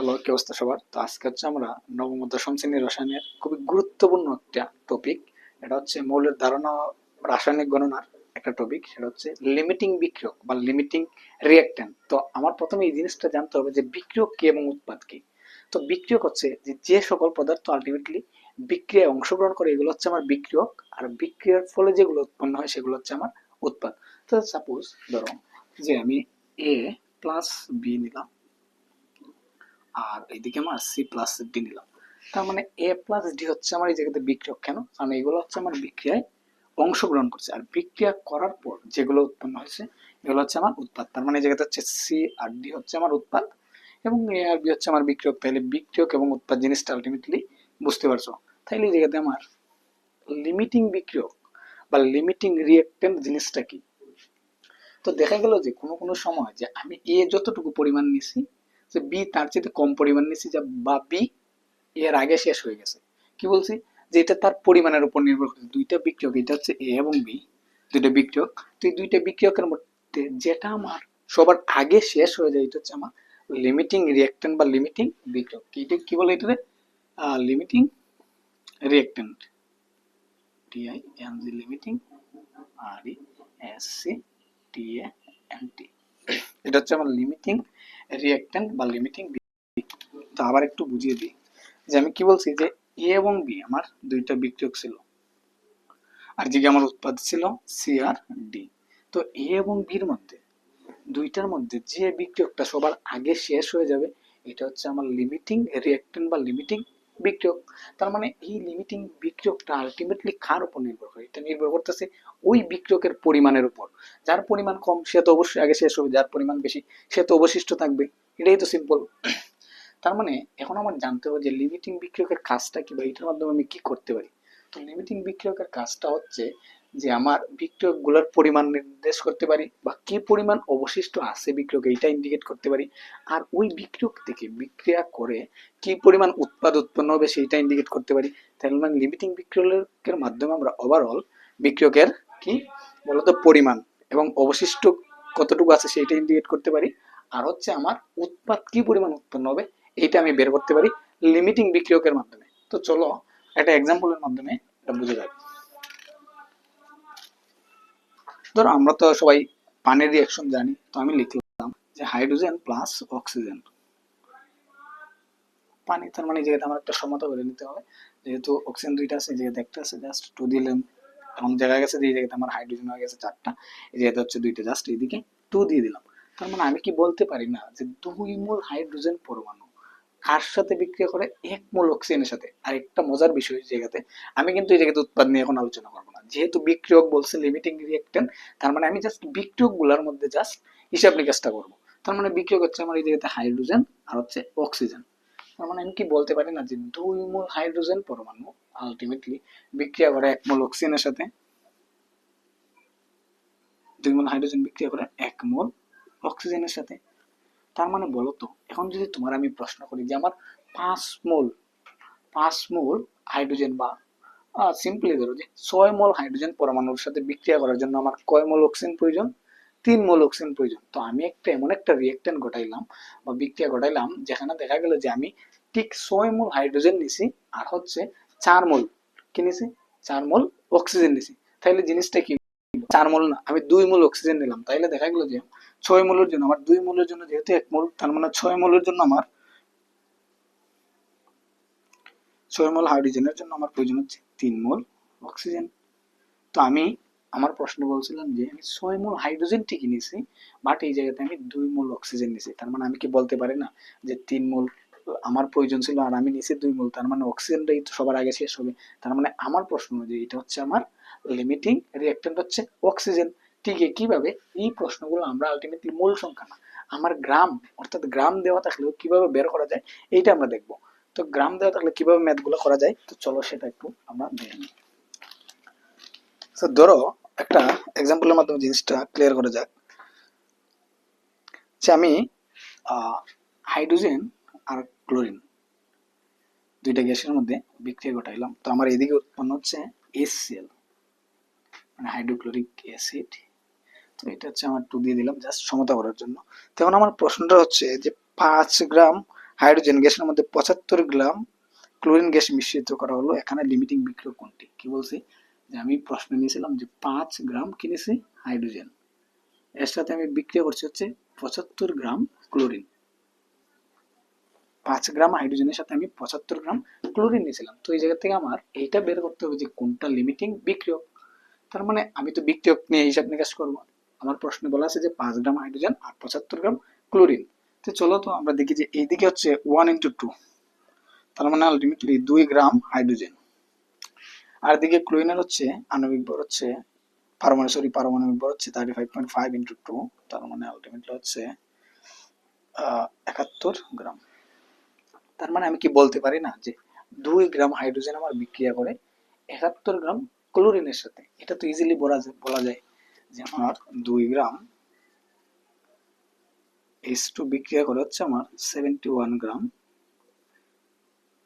Hello কি সবার তো আজকে হচ্ছে আমরা নবম দশম শ্রেণির রসায়নের খুবই গুরুত্বপূর্ণ একটা টপিক এটা হচ্ছে মৌলের ধারণা রাসায়নিক গণনার একটা টপিক সেটা হচ্ছে লিমিটিং বিক্রিয়ক বা লিমিটিং রিয়াক্ট্যান্ট তো আমার প্রথমে এই জিনিসটা জানতে হবে যে বিক্রিয়ক কি এবং উৎপাদ কি? তো বিক্রিয়ক হচ্ছে যে যে সকল পদার্থ আলটিমেটলি বিক্রিয়ায় অংশগ্রহণ করে, এগুলো হচ্ছে আমার বিক্রিয়ক। আর বিক্রিয়ার ফলে যেগুলো উৎপন্ন হয়, সেগুলো হচ্ছে আমার উৎপাদ। তো সাপোজ ধরো যে আমি এ প্লাস বি নিলাম। আর এইদিকে আমার সি প্লাস ডি নিলাম। তার মানে এ প্লাস ডি হচ্ছে আমার এই জায়গাতে বিক্রিয়ক কেন? কারণ এগুলো হচ্ছে আমার বিক্রিয়ায় অংশগ্রহণ করছে। আর বিক্রিয়া করার পর যেগুলো উৎপন্ন হয়েছে, এগুলো হচ্ছে আমার উৎপাদ। তার মানে এই জায়গাতে হচ্ছে সি আর ডি হচ্ছে আমার উৎপাদ এবং এ আর বি হচ্ছে আমার বিক্রিয়ক তাহলে বিক্রিয়ক এবং উৎপাদ জিনিসটা আলটিমেটলি বুঝতে পারছ? তাইলে এই জায়গাতে আমার লিমিটিং বিক্রিয়ক বা লিমিটিং রিয়েক্টেন্ট জিনিসটা কি? তো দেখা গেল যে কোনো কোনো সময় যে আমি এ যতটুকু পরিমাণ নিছি যে বি তার চেয়ে কম পরিমাণ নিছি যা বা বি এর আগে শেষ হয়ে গেছে। কি বলছি? যে এটা তার পরিমাণের উপর নির্ভর করে। দুইটা বিক্রিয়ক, এটা হচ্ছে এ এবং বি দুইটা বিক্রিয়ক। তো এই দুইটা বিক্রিয়কের মধ্যে যেটা আমার সবার আগে শেষ হয়ে যায়, এটা হচ্ছে আমার লিমিটিং রিয়েক্টেন্ট বা লিমিটিং বিক্রিয়ক। এটা কি বলে এটাতে limiting reactant T I N G limiting R E S C T A N T এটা হচ্ছে আমার লিমিটিং রিয়েক্ট্যান্ট বা লিমিটিং তো আবার একটু বুঝিয়ে দিই যে আমি কি বলছি যে এ এবং বি আমার দুইটা বিক্রিয়ক ছিল। আর যে আমার উৎপাদ ছিল সি আর ডি তো এ এবং বির মধ্যে দুইটার মধ্যে যে বিক্রিয়কটা সবার আগে শেষ হয়ে যাবে, এটা হচ্ছে আমার লিমিটিং রিয়েক্ট্যান্ট বা লিমিটিং বিক্রিয়ক তার মানে এই লিমিটিং বিক্রিয়কটা আলটিমেটলি কার উপর নির্ভর করে? এটা নির্ভর করতেছে ওই বিক্রয়কের পরিমাণের উপর। যার পরিমাণ কম, সে তো অবশ্যই আগে শেষ হবে, যার পরিমাণ বেশি, সে তো অবশিষ্ট থাকবে। এটাই তো সিম্পল তার মানে এখন আমার জানতে হবে যে লিমিটিং বিক্রিয়কের কাজটা কি বা এটার মাধ্যমে আমি কি করতে পারি? তো লিমিটিং বিক্রিয়কের কাজটা হচ্ছে যে আমার বিক্রিয়কগুলোর পরিমাণ নির্দেশ করতে পারি বা কি পরিমাণ অবশিষ্ট আছে বিক্রিয়ক এইটা ইন্ডিকেট করতে পারি। আর ওই বিক্রিয়ক থেকে বিক্রিয়া করে কি পরিমাণ উৎপাদ উৎপন্ন হবে সেইটা ইন্ডিকেট করতে পারি। তাহলে মানে লিমিটিং বিক্রিয়কের মাধ্যমে আমরা ওভারঅল বিক্রিয়কের কি বলতো পরিমাণ এবং অবশিষ্ট কতটুকু আছে সেইটা ইন্ডিকেট করতে পারি। আর হচ্ছে আমার উৎপাদ কি পরিমাণ উৎপন্ন হবে এইটা আমি বের করতে পারি লিমিটিং বিক্রিয়কের মাধ্যমে। তো চলো একটা এক্সাম্পলের মাধ্যমে এটা বুঝে যাবে। ধরো আমরা তো সবাই পানির রিয়াকশন জানি, তো আমি লিখলাম যে হাইড্রোজেন প্লাস অক্সিজেন পানি, তার মানে জায়গাতে আমার একটা সমতা করে নিতে হবে, যেহেতু অক্সিজেন দুইটা আছে জায়গাতে একটা আছে জাস্ট টু দিলাম। এমন জায়গা গেছে যে জায়গাতে আমার হাইড্রোজেন হয়ে গেছে চারটা, এই জায়গাতে হচ্ছে দুইটা জাস্ট এইদিকে টু দিয়ে দিলাম। তার মানে আমি কি বলতে পারি না যে দুই মোল হাইড্রোজেন পরমাণু কার সাথে বিক্রিয়া করে এক মোল অক্সিজেনের সাথে। আর একটা মজার বিষয় জায়গাতে, আমি কিন্তু এই জায়গাতে উৎপাদ নিয়ে এখন আলোচনা করব না। যেহেতু বিক্রিয়ক বলছে লিমিটিং রিয়েক্টেন্ট তার মানে আমি জাস্ট বিক্রিয়কগুলার মধ্যে জাস্ট হিসাব নিকাশটা করব। তার মানে বিক্রিয়ক হচ্ছে আমার এই জায়গাতে হাইড্রোজেন আর হচ্ছে অক্সিজেন তার মানে আমি কি বলতে পারি না যে দুই মোল হাইড্রোজেন পরমাণু আলটিমেটলি বিক্রিয়া করে এক মোল অক্সিজেনের সাথে? দুই মোল হাইড্রোজেন বিক্রিয়া করে এক মোল অক্সিজেনের সাথে? তার মানে বলো তো এখন যদি তোমার আমি প্রশ্ন করি যে আমার পাঁচ মোল পাঁচ মোল হাইড্রোজেন বা সিম্পলি ধরো যে ছয় মোল হাইড্রোজেন পরমাণুর সাথে বিক্রিয়া করার জন্য আমার কয় মোল অক্সিজেন প্রয়োজন? তিন মোল অক্সিজেন প্রয়োজন। তো আমি একটা এমন একটা রিয়েক্টেন্ট ঘটাইলাম বা বিক্রিয়া ঘটাইলাম যেখানে দেখা গেল যে আমি ঠিক ছয় মোল হাইড্রোজেন নিছি আর হচ্ছে চার মোল কি নিছি? চার মোল অক্সিজেন নিছি। তাহলে জিনিসটা কি? চার মোল না, আমি দুই মোল অক্সিজেন নিলাম। তাইলে দেখা গেল যে ছয় মোলের জন্য, আমার দুই মোলের জন্য যেহেতু এক মূল, তার মানে ছয় মোলের জন্য আমার ছয় মূল হাইড্রোজেনের জন্য আমার প্রয়োজন হচ্ছে তিন মূল অক্সিজেন। তো আমি আমার প্রশ্ন বলছিলাম যে, আমি ছয় মূল হাইড্রোজেন ঠিকই নিছি, বাট এই জায়গাতে আমি দুই মূল অক্সিজেন নিছি। তার মানে আমি কি বলতে পারি না যে তিন মূল আমার প্রয়োজন ছিল আর আমি নিছি দুই মূল, তার মানে অক্সিজেনটাই তো সবার আগে শেষ হবে। তার মানে আমার প্রশ্ন যে এটা হচ্ছে আমার লিমিটিং রিয়েক্টেন্ট হচ্ছে অক্সিজেন। ঠিক কীভাবে এই প্রশ্নগুলো আমরা আলটিমেটলি মূল সংখ্যা না, আমার গ্রাম, অর্থাৎ গ্রাম দেওয়া থাকলেও কীভাবে বের করা যায়, এইটা আমরা দেখব। তো গ্রাম দেওয়া থাকলে কীভাবে ম্যাথগুলো করা যায়, তো চলো সেটা একটু আমরা দেখে নিই। তো ধরো, একটা এক্সাম্পলের মাধ্যমে জিনিসটা ক্লিয়ার করা যাক। যে আমি হাইড্রোজেন আর ক্লোরিন দুইটা গ্যাসের মধ্যে বিক্রিয়া ঘটাইলাম। তো আমার এদিকে উৎপন্ন হচ্ছে এসিএল মানে হাইড্রোক্লোরিক অ্যাসিড তো এটা হচ্ছে আমার টু দিয়ে দিলাম জাস্ট সমতা করার জন্য। তখন আমার প্রশ্নটা হচ্ছে যে পাঁচ গ্রাম হাইড্রোজেন গ্যাসের মধ্যে পঁচাত্তর গ্রাম ক্লোরিন গ্যাস মিশ্রিত করা হলো, এখানে লিমিটিং বিক্রিয়ক কোনটি? কি বলছি? যে আমি প্রশ্ন নিয়েছিলাম যে পাঁচ গ্রাম কিনেছি হাইড্রোজেন। এর সাথে আমি বিক্রিয়া করছি হচ্ছে পঁচাত্তর গ্রাম ক্লোরিন। পাঁচ গ্রাম হাইড্রোজেনের সাথে আমি পঁচাত্তর গ্রাম ক্লোরিন নিয়েছিলাম। তো এই জায়গা থেকে আমার এইটা বের করতে হবে যে কোনটা লিমিটিং বিক্রিয়ক। তার মানে আমি তো বিক্রিয়ক নিয়ে হিসাব নিকাশ করব। আমার প্রশ্নে বলা আছে যে পাঁচ গ্রাম হাইড্রোজেন আর পঁচাত্তর গ্রাম ক্লোরিন। তো চলো তো আমরা দেখি যে এইদিকে হচ্ছে ওয়ান ইন্টু টু তার মানে আলটিমেটলি দুই গ্রাম হাইড্রোজেন। আর এদিকে ক্লোরিনের হচ্ছে আণবিক ভর হচ্ছে, পারমাণবিক সরি পারমাণবিক ভর হচ্ছে thirty five point five into two তার মানে আলটিমেটলি হচ্ছে একাত্তর গ্রাম। তার মানে আমি কি বলতে পারি না যে দুই গ্রাম হাইড্রোজেন আমার বিক্রিয়া করে একাত্তর গ্রাম ক্লোরিনের সাথে। এটা তো ইজিলি বলা যায় বলা যায়। যে আমার দুই গ্রাম এইচ টু বিক্রিয়া করে হচ্ছে আমার সেভেন্টি ওয়ান গ্রাম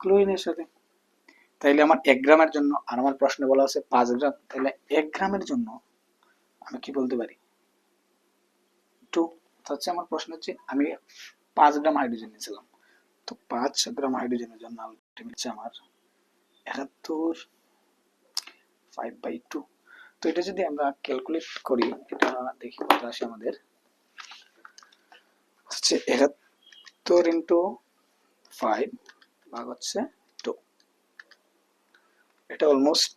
ক্লোরিনের সাথে। তাইলে আমার এক গ্রামের জন্য আর আমার প্রশ্নে বলা আছে পাঁচ গ্রাম। তাহলে এক গ্রামের জন্য আমি কি বলতে পারি? টু হচ্ছে আমার প্রশ্ন হচ্ছে আমি পাঁচ গ্রাম হাইড্রোজেন নিয়েছিলাম। তো পাঁচ গ্রাম হাইড্রোজেনের জন্য আলটিমেট আমার একাত্তর ফাইভ বাই টু তো এটা যদি আমরা ক্যালকুলেট করি, এটা দেখি কত আসে আমাদের। হচ্ছে একাত্তর ইন্টু ফাইভ ভাগ হচ্ছে টু এটা অলমোস্ট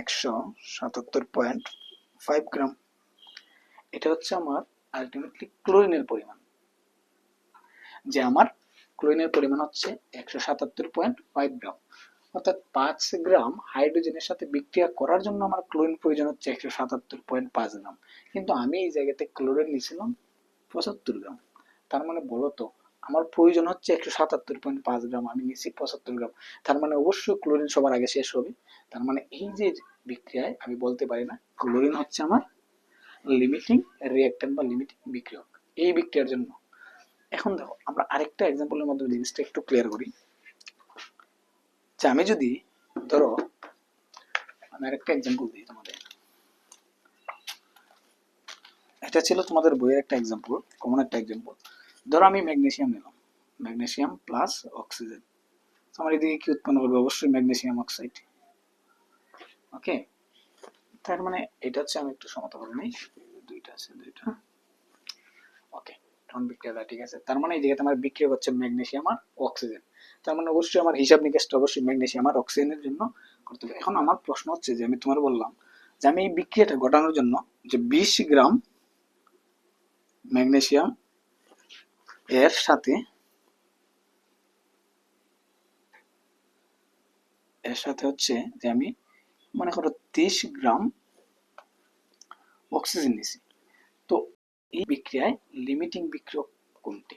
একশো সাতাত্তর পয়েন্ট ফাইভ গ্রাম এটা হচ্ছে আমার আলটিমেটলি ক্লোরিনের পরিমাণ। যে আমার ক্লোরিনের পরিমাণ হচ্ছে একশো সাতাত্তর পয়েন্ট ফাইভ গ্রাম অর্থাৎ পাঁচ গ্রাম হাইড্রোজেনের সাথে বিক্রিয়া করার জন্য আমার ক্লোরিন প্রয়োজন হচ্ছে একশো সাতাত্তর পয়েন্ট পাঁচ গ্রাম। কিন্তু আমি এই জায়গাতে ক্লোরিন নিয়েছিলাম পঁচাত্তর গ্রাম। তার মানে বলো তো, আমার প্রয়োজন হচ্ছে একশো সাতাত্তর পয়েন্ট পাঁচ গ্রাম, আমি নিচ্ছি পঁচাত্তর গ্রাম। তার মানে অবশ্যই ক্লোরিন সবার আগে শেষ হবে। তার মানে এই যে বিক্রিয়ায় আমি বলতে পারি না, ক্লোরিন হচ্ছে আমার লিমিটিং রিয়াক্ট্যান্ট বা লিমিটিং বিক্রিয়ক। এই বিক্রিয়ার জন্য। এখন দেখো, আমরা আরেকটা এক্সাম্পলের মাধ্যমে জিনিসটা একটু ক্লিয়ার করি। যে আমি যদি ধরো আমি আরেকটা এক্সাম্পল দিই তোমাদের। এটা ছিল তোমাদের বইয়ের একটা এক্সাম্পল কমন একটা এক্সাম্পল ধরো আমি ম্যাগনেসিয়াম নিলাম। ম্যাগনেসিয়াম প্লাস অক্সিজেন আমার এদিকে কি উৎপন্ন করবে? অবশ্যই ম্যাগনেসিয়াম অক্সাইড ওকে তার মানে এটা হচ্ছে আমি একটু সমতা করে নিই। দুইটা আছে, দুইটা। ওকে ঠিক আছে? তার মানে এই জায়গাতে আমার বিক্রিয়া হচ্ছে ম্যাগনেসিয়াম আর অক্সিজেন তার মানে অবশ্যই আমার হিসাব নিকাশটা অবশ্যই ম্যাগনেসিয়াম আর অক্সিজেনের জন্য করতে হবে। এখন আমার প্রশ্ন হচ্ছে যে, আমি তোমার বললাম যে, আমি এই বিক্রিয়াটা ঘটানোর জন্য যে বিশ গ্রাম ম্যাগনেসিয়াম এর সাথে এর সাথে হচ্ছে যে, আমি মনে করো তিরিশ গ্রাম অক্সিজেন নিছি তো এই বিক্রিয়ায় লিমিটিং বিক্রিয়ক কোনটি কোনটি?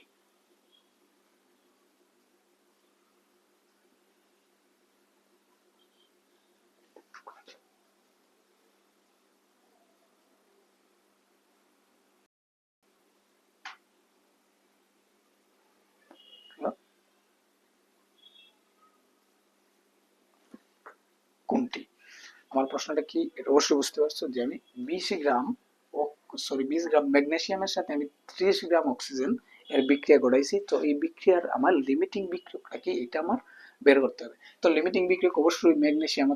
আমার প্রশ্নটা কি? এটা অবশ্যই বুঝতে পারছ যে আমি বিশ গ্রাম সরি বিশ গ্রাম ম্যাগনেসিয়ামের সাথে আমি ত্রিশ গ্রাম অক্সিজেন এর বিক্রিয়া ঘটাইছি তো এই বিক্রিয়ার আমার লিমিটিং বিক্রিয়কটা কি? এটা আমার বের করতে হবে। তো লিমিটিং বিক্রিয়ক অবশ্যই ম্যাগনেসিয়াম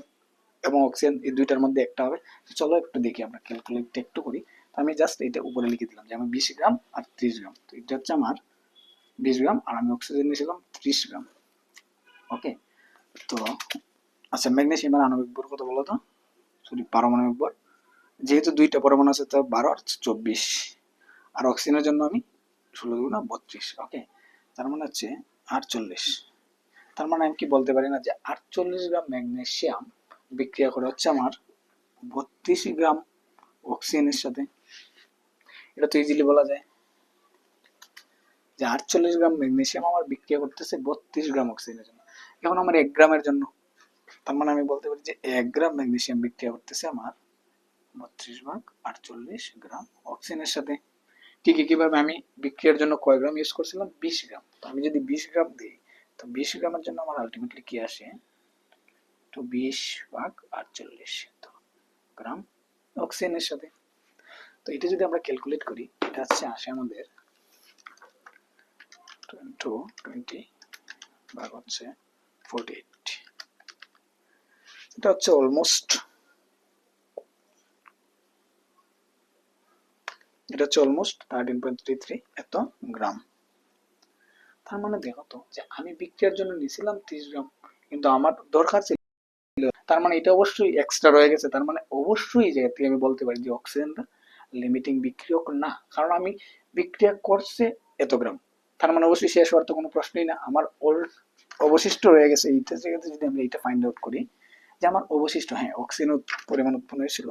এবং অক্সিজেন এই দুইটার মধ্যে একটা হবে। চলো একটু দেখি আমরা ক্যালকুলেটটা একটু করি। তো আমি জাস্ট এটা উপরে লিখে দিলাম যে আমি বিশ গ্রাম আর ত্রিশ গ্রাম। তো এটা হচ্ছে আমার বিশ গ্রাম আর আমি অক্সিজেন নিয়েছিলাম ত্রিশ গ্রাম। ওকে তো আচ্ছা ম্যাগনেসিয়ামের আণবিক ভর কত বলো তো সরি পারমাণবিক ভর যেহেতু দুইটা পরমাণু আছে, তো বারো আর চব্বিশ। আর অক্সিজেনের জন্য আমি ষোলো দুগুণা বত্রিশ ওকে তার মানে হচ্ছে আটচল্লিশ। তার মানে আমি কি বলতে পারি না যে আটচল্লিশ গ্রাম ম্যাগনেসিয়াম বিক্রিয়া করে হচ্ছে আমার বত্রিশ গ্রাম অক্সিজেনের সাথে। এটা তো ইজিলি বলা যায়। যে আটচল্লিশ গ্রাম ম্যাগনেসিয়াম আমার বিক্রিয়া করতেছে বত্রিশ গ্রাম অক্সিজেনের জন্য। এখন আমার এক গ্রামের জন্য। তার মানে আমি বলতে পারি যে এক গ্রাম ম্যাগনেসিয়াম বিক্রিয়া করতেছে আমার বত্রিশ ভাগ আটচল্লিশ গ্রাম অক্সিজেনের সাথে। ঠিক একইভাবে আমি বিক্রিয়ার জন্য কয় গ্রাম ইউজ করছিলাম? বিশ গ্রাম। তো আমি যদি বিশ গ্রাম দিই, তো বিশ গ্রামের জন্য আমার আলটিমেটলি কি আসে? তো বিশ ভাগ আটচল্লিশ গ্রাম অক্সিজেনের সাথে। তো এটা যদি আমরা ক্যালকুলেট করি, এটা হচ্ছে আসে আমাদের টোয়েন্টি ভাগ হচ্ছে ফোরটি এইট এটা হচ্ছে অলমোস্ট এটা হচ্ছে almost thirteen point three three এত গ্রাম। তার মানে দেখো তো যে আমি বিক্রিয়ার জন্য নিয়েছিলাম গ্রাম, কিন্তু আমার দরকার ছিল তার মানে এটা অবশ্যই এক্সট্রা রয়ে গেছে। তার মানে অবশ্যই থেকে আমি বলতে পারি যে অক্সিজেনটা লিমিটিং বিক্রিয়ক না, কারণ আমি বিক্রিয়া করছে এত গ্রাম। তার মানে অবশ্যই শেষ হওয়ার তো কোনো প্রশ্নই না। আমার অবশিষ্ট রয়ে গেছে এইটা জায়গাতে যদি আমরা এইটা ফাইন্ড আউট করি। যে আমার অবশিষ্ট হ্যাঁ অক্সিজেন পরিমাণ উৎপন্ন হয়েছিল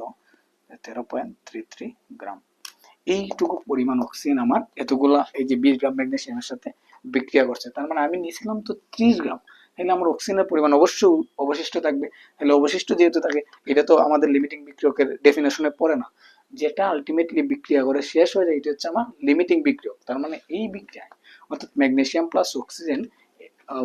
তেরো পয়েন্ট থ্রি থ্রি গ্রাম এইটুকু পরিমাণ অক্সিজেন আমার এতগুলা এই যে বিশ গ্রাম ম্যাগনেসিয়ামের সাথে বিক্রিয়া করছে। তার মানে আমি নিয়েছিলাম তো ত্রিশ গ্রাম তাহলে আমার অক্সিজেনের পরিমাণ অবশ্যই অবশিষ্ট থাকবে। তাহলে অবশিষ্ট যেহেতু থাকে, এটা তো আমাদের লিমিটিং বিক্রিয়কের ডেফিনেশনে পড়ে না। যেটা আলটিমেটলি বিক্রিয়া করে শেষ হয়ে যায়, এটা হচ্ছে আমার লিমিটিং বিক্রিয়ক। তার মানে এই বিক্রিয়ায়, অর্থাৎ ম্যাগনেশিয়াম প্লাস অক্সিজেন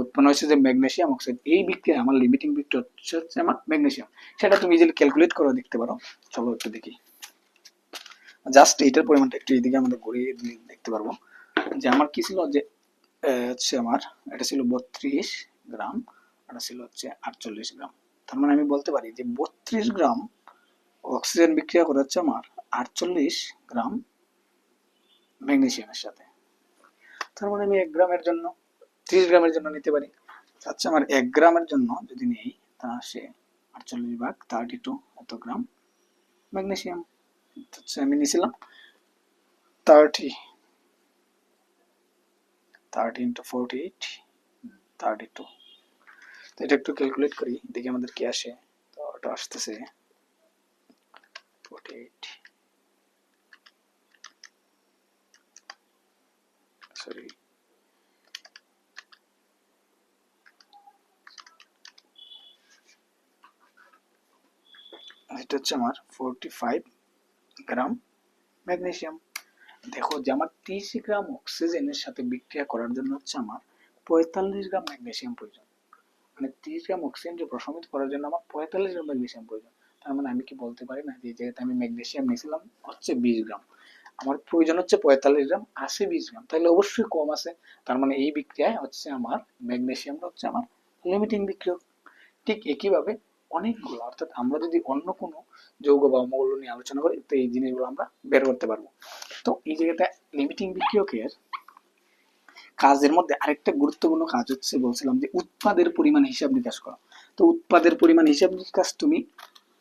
উৎপন্ন হয়েছে যে ম্যাগনেসিয়াম অক্সাইড। এই বিক্রিয়া আমার লিমিটিং বিক্রিয়া হচ্ছে আমার ম্যাগনেসিয়াম সেটা তুমি ইজিলি ক্যালকুলেট করে দেখতে পারো। চলো একটু দেখি। জাস্ট এইটার পরিমাণটা একটু এইদিকে আমরা ঘুরিয়ে দেখতে পারব। যে আমার কি ছিল? যে হচ্ছে আমার, এটা ছিল বত্রিশ গ্রাম, এটা ছিল হচ্ছে আটচল্লিশ গ্রাম। তার মানে আমি বলতে পারি যে বত্রিশ গ্রাম অক্সিজেন বিক্রিয়া করে হচ্ছে আমার আটচল্লিশ গ্রাম ম্যাগনেসিয়ামের সাথে। তার মানে আমি এক গ্রামের জন্য ত্রিশ গ্রামের জন্য নিতে পারি। আচ্ছা আমার এক গ্রামের জন্য যদি নেই, তা সে আটচল্লিশ ভাগ থার্টি টু এত গ্রাম ম্যাগনেসিয়াম। হচ্ছে আমি নিয়েছিলাম thirty thirty into forty eight thirty two তো এটা একটু ক্যালকুলেট করি, দেখি আমাদের কি আসে। তো ওটা আসতেছে ফোরটি এইট সরি এটা হচ্ছে আমার ফোরটি ফাইভ গ্রাম ম্যাগনেসিয়াম দেখো যে আমার তিরিশ গ্রাম অক্সিজেনের সাথে বিক্রিয়া করার জন্য হচ্ছে আমার পঁয়তাল্লিশ গ্রাম ম্যাগনেসিয়াম প্রয়োজন। মানে তিরিশ গ্রাম অক্সিজেনকে প্রশমিত করার জন্য আমার পঁয়তাল্লিশ গ্রাম ম্যাগনেসিয়াম প্রয়োজন। তার মানে আমি কি বলতে পারি না যে যেহেতু আমি ম্যাগনেসিয়াম নিয়েছিলাম, হচ্ছে বিশ গ্রাম। আমার প্রয়োজন হচ্ছে পঁয়তাল্লিশ গ্রাম, আসে বিশ গ্রাম। তাহলে অবশ্যই কম আছে তার মানে এই বিক্রিয়ায় হচ্ছে আমার ম্যাগনেসিয়ামটা হচ্ছে আমার লিমিটিং বিক্রিয়ক। ঠিক একইভাবে অনেকগুলো, অর্থাৎ আমরা যদি অন্য কোনো যৌগ বা মৌল নিয়ে আলোচনা করি, তো এই জিনিসগুলো আমরা বের করতে পারব। তো এই জায়গাটা লিমিটিং বিক্রিয়কের কাজের মধ্যে আরেকটা গুরুত্বপূর্ণ কাজ হচ্ছে বলছিলাম যে উৎপাদের পরিমাণ হিসাব নিকাশ করা। তো উৎপাদের পরিমাণ হিসাব নিকাশ তুমি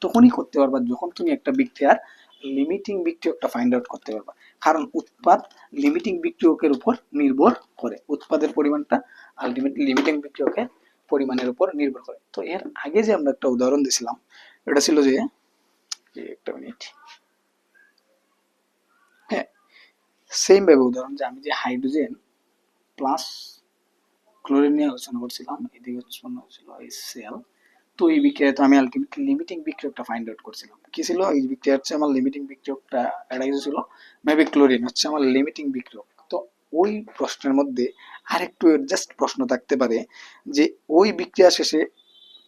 তখনই করতে পারবা যখন তুমি একটা বিক্রিয়ার লিমিটিং বিক্রিয়কটা ফাইন্ড আউট করতে পারবা। কারণ উৎপাদ লিমিটিং বিক্রিয়কের উপর নির্ভর করে। উৎপাদের পরিমাণটা আলটিমেটলি লিমিটিং বিক্রিয়কের পরিমাণের উপর নির্ভর করে। তো এর আগে যে আমরা একটা উদাহরণ দিছিলাম, এটা ছিল যে একটা মিনিট হ্যাঁ সেম ভাবে উদাহরণ যে আমি যে হাইড্রোজেন প্লাস ক্লোরিন নিয়ে আলোচনা করছিলাম, এদিকে উৎপন্ন হয়েছিল এই সেল তো এই বিক্রিয়ায় তো আমি আলটিমেটলি লিমিটিং বিক্রিয়কটা ফাইন্ড আউট করছিলাম। কি ছিল? এই বিক্রিয়া হচ্ছে আমার লিমিটিং বিক্রিয়কটা ছিল মেবি ক্লোরিন হচ্ছে আমার লিমিটিং বিক্রিয়ক। ওই প্রশ্নের মধ্যে আরেকটু জাস্ট প্রশ্ন থাকতে পারে যে ওই বিক্রিয়া শেষে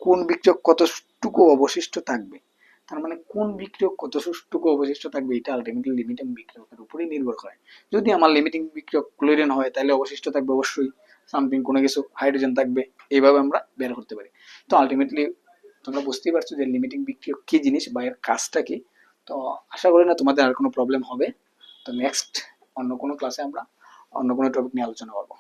কোন বিক্রিয়ক কতটুকু অবশিষ্ট থাকবে? তার মানে কোন বিক্রিয়ক কতটুকু অবশিষ্ট থাকবে? এটা আলটিমেটলি লিমিটিং বিক্রিয়কের উপরেই নির্ভর করে। যদি আমার লিমিটিং বিক্রিয়ক ক্লোরিন হয়, তাহলে অবশিষ্ট থাকবে অবশ্যই সামথিং কোনো কিছু হাইড্রোজেন থাকবে। এইভাবে আমরা বের করতে পারি। তো আলটিমেটলি তোমরা বুঝতেই পারছ যে লিমিটিং বিক্রিয়ক কি জিনিস বা এর কাজটা কি। তো আশা করি না তোমাদের আর কোনো প্রবলেম হবে। তো নেক্সট অন্য কোনো ক্লাসে আমরা অন্য কোনো টপিক নিয়ে আলোচনা করব।